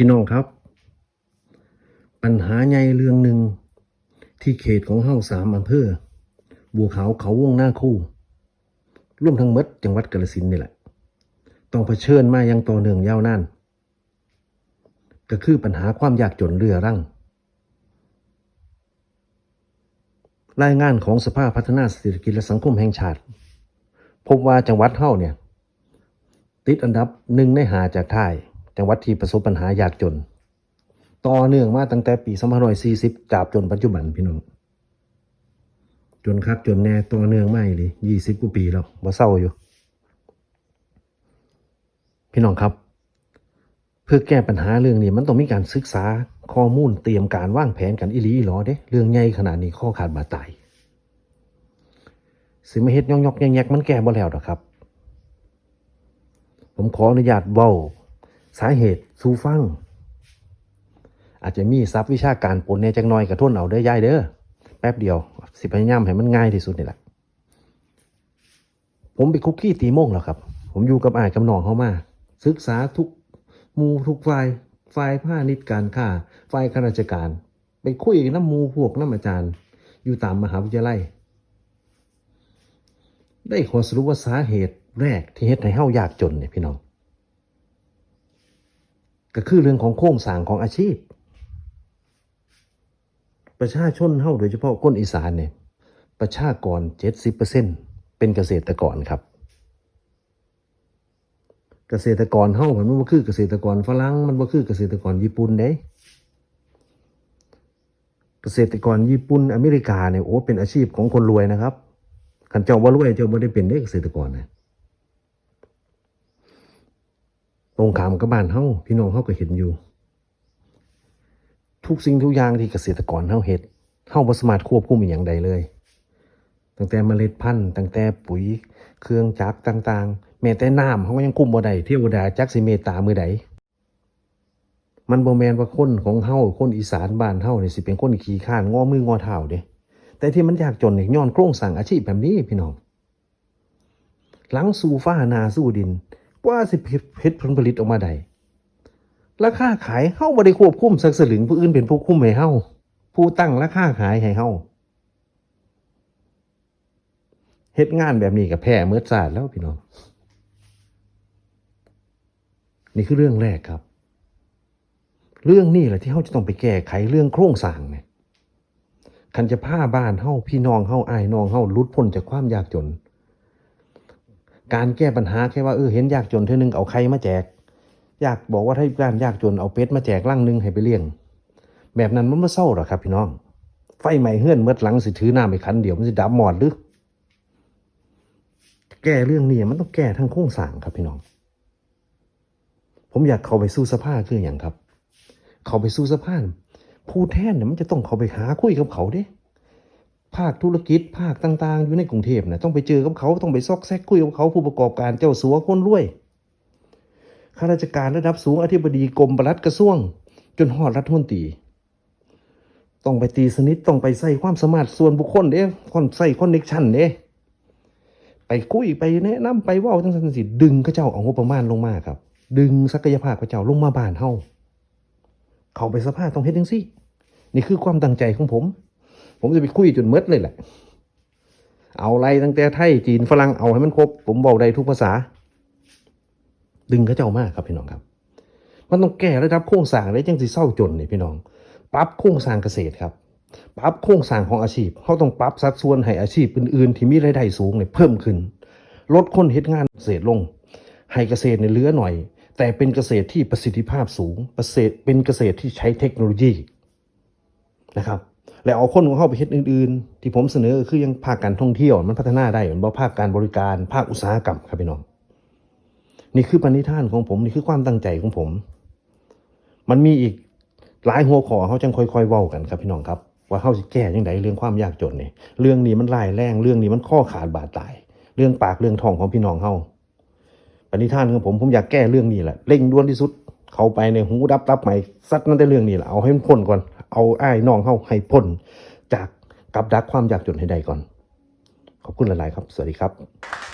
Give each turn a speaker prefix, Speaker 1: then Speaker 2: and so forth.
Speaker 1: พี่น้องครับ ปัญหาใหญ่เรื่องหนึ่งที่เขตของเฮาสามอำเภอบัวขาวเขาวงหน้าคู่ ร่วมทั้งมดจังหวัดกาฬสินนี่แหละ ต้องเผชิญมาอย่างต่อเนื่องยาวนานก็คือปัญหาความยากจนเรือรังรายงานของสภาพัฒนาเศรษฐกิจและสังคมแห่งชาติ พบว่าจังหวัดเฮาเนี่ย ติดอันดับหนึ่งในหาจากไทย จังหวัดที่ประสบปัญหายากจน ต่อเนื่องมาตั้งแต่ปี2540จาบจนปัจจุบันพี่น้องจนคักจนแน่ต่อเนื่องไมาอีเลย20กว่าปีแล้วบ่เศร้าอยู่ พี่น้องครับ เพื่อแก้ปัญหาเรื่องนี้มันต้องมีการศึกษาข้อมูลเตรียมการวางแผนกันอีหลีอีหลอเด้เรื่องใหญ่ขนาดนี้ข้อขาดบาดตายสิมาเฮ็ดยองยอกแยกมันแก้บ่แล้วดอกครับ ผมขออนุญาตเว้า สาเหตุสูฟัง อาจจะมีซับวิชาการปนแหน่จักหน่อยกระทุ่นเอาเด้อยายเด้อแป๊บเดียว สิพยายามให้มันง่ายที่สุดนี่แหละผมไปคุกกี้ตีโมงแล้วครับ ผมอยู่กับอายกับน้องเขามาศึกษาทุกมูทุกฝ่ายฝ่ายผ้านิจการค้าฝ่ายข้าราชการ ไปคุยกับน้ำมูพวกน้ำอาจารย์ อยู่ตามมหาวิทยาลัย ได้ขอสรุปว่าสาเหตุแรกที่เฮ็ดให้เฮายากจนเนี่ยพี่น้อง ก็คือเรื่องของโครงสร้างของอาชีพ ประชาชนเฮาโดยเฉพาะคนอีสานเนี่ยประชากร 70%เป็นเกษตรกรครับ เกษตรกรเฮามันบ่คือเกษตรกรฝรั่งมันบ่คือเกษตรกรญี่ปุ่นเด้ เกษตรกรญี่ปุ่นอเมริกาเนี่ยโอ้เป็นอาชีพของคนรวยนะครับคันเจ้าบ่รวยเจ้าบ่ได้เป็นเด้เกษตรกรนะ ตรงขามกับบ้านเฮาพี่น้องเฮาก็เห็นอยู่ ทุกสิ่งทุกอย่างที่เกษตรกรเฮาเฮ็ดเฮาบ่สามารถควบคุมอหย่างใดเลย ตั้งแต่เมล็ดพันธุ์ตั้งแต่ปุ๋ย เครื่องจักรต่างๆ แม้แต่น้ำเขาก็ยังคุมบ่ได้เทวดาจักสิเมตตามือใดมันบ่แม่นว่าคนของเฮาคนอีสานบ้านเฮานี่สิเป็นคนขี้ข้านงอมืองอเท้าเด้แต่ที่มันยากจนนี่ย้อนโครงสร้างอาชีพแบบนี้พี่น้องหลังสู่ฟ้านาสู่ดิน ว่าสิเพชรผลผลิตออกมาได้ราคาขายเฮาบ่ได้ควบคุมสักสลึงผู้อื่นเป็นผู้คุ้มให้เฮาผู้ตั้งราคาขายให้เฮาเฮ็ดงานแบบนี้กับแพ้เมื่อศาสตร์แล้วพี่น้อง นี่คือเรื่องแรกครับ เรื่องนี้แหละที่เขาจะต้องไปแก้ไขเรื่องโครงสร้างเนี่ยคันจะผ้าบ้านเฮาพี่น้องเฮาอายน้องเฮาลุดพ้นจากความยากจน การแก้ปัญหาแค่ว่าเออเห็นยากจนเท่านึงเอาใครมาแจก อยากบอกว่าถ้าการยากจนเอาเป็ดมาแจกลังหนึงให้ไปเลี้ยง แบบนั้นมันไม่เศร้าหรอครับพี่น้อง ไฟไหม้เฮือนเมื่อหลังสิถือน้ำไปขันเดี๋ยวมันสิดับหมอดหรือแก้เรื่องนี้มันต้องแก้ทั้งโครงสร้างครับพี่น้อง ผมอยากเข้าไปสู้สภาคืออย่างครับ เข้าไปสู้สภาผู้แทนเนี่ยมันจะต้องเข้าไปหาคุยกับเขาเด้ ภาคธุรกิจภาคต่างๆ อยู่ในกรุงเทพนี่ยต้องไปเจอกับเขาต้องไปซอกแซกคุยกับเขาผู้ประกอบการเจ้าสัวคนรวยข้าราชการระดับสูงอธิบดีกรมปลัดกระทรวง จนหอดรัฐมนตรีต้องไปตีสนิทต้องไปใส่ความสามารถส่วนบุคคลเด้คนใส่คอนเนคชั่นเด้ไปคุยไปแนะนำไปว่าจังสันสิดึงเขาเจ้าเอางบประมาณลงมาครับ ดึงศักยภาพเขาเจ้าลงมาบ้านเฮาเขาไปสภาพต้องเฮ็ดจังซี่ นี่คือความตั้งใจของผม ผมจะไปคุยจนเมดเลยแหละ เอาอะไรตั้งแต่ไทยจีนฝรั่งเอาให้มันครบ ผมบอกได้ทุกภาษา ดึงเขาเจ้ามากครับพี่น้องครับ มันต้องแก้ระดับโครงสร้างเลยจังสิเศร้าจนนี่พี่น้อง ปรับโครงสร้างเกษตรครับ ปรับโครงสร้างของอาชีพเขาต้องปรับสัดส่วนให้อาชีพอื่นๆ ที่มีรายได้สูงเนี่ยเพิ่มขึ้น ลดคนเฮ็ดงานเกษตรลง ให้เกษตรเนี่ยเหลือหน่อย แต่เป็นเกษตรที่ประสิทธิภาพสูงเกษตรเป็นเกษตรที่ใช้เทคโนโลยีนะครับ และเอาคนของเข้าไปเฮ็ดอื่นๆ ที่ผมเสนอคือยังภาคการท่องเที่ยว มันพัฒนาได้เหมือนบ่ภาคการบริการ ภาคอุตสาหกรรมครับพี่น้อง นี่คือปณิธานของผม นี่คือความตั้งใจของผม มันมีอีกหลายหัวข้อเขาจังค่อยๆเว้ากันครับพี่น้องครับ ว่าเขาจะแก้ยังไงเรื่องความยากจนเนี่ยเรื่องนี้มันร้ายแรงเรื่องนี้มันข้อขาดบาดตาย เรื่องปากเรื่องทองของพี่น้องเขาปณิธานของผมผมอยากแก้เรื่องนี้แหละเร่งด่วนที่สุด เข้าไปในหูดับตับใหม่ซัดนั่นแต่เรื่องนี้แหละเอาให้มันพ้นก่อน เอาไอ้ายน้องเขาให้พ้นจากกับดักความยากจนให้ได้ก่อน ขอบคุณหลาย ๆ ครับ สวัสดีครับ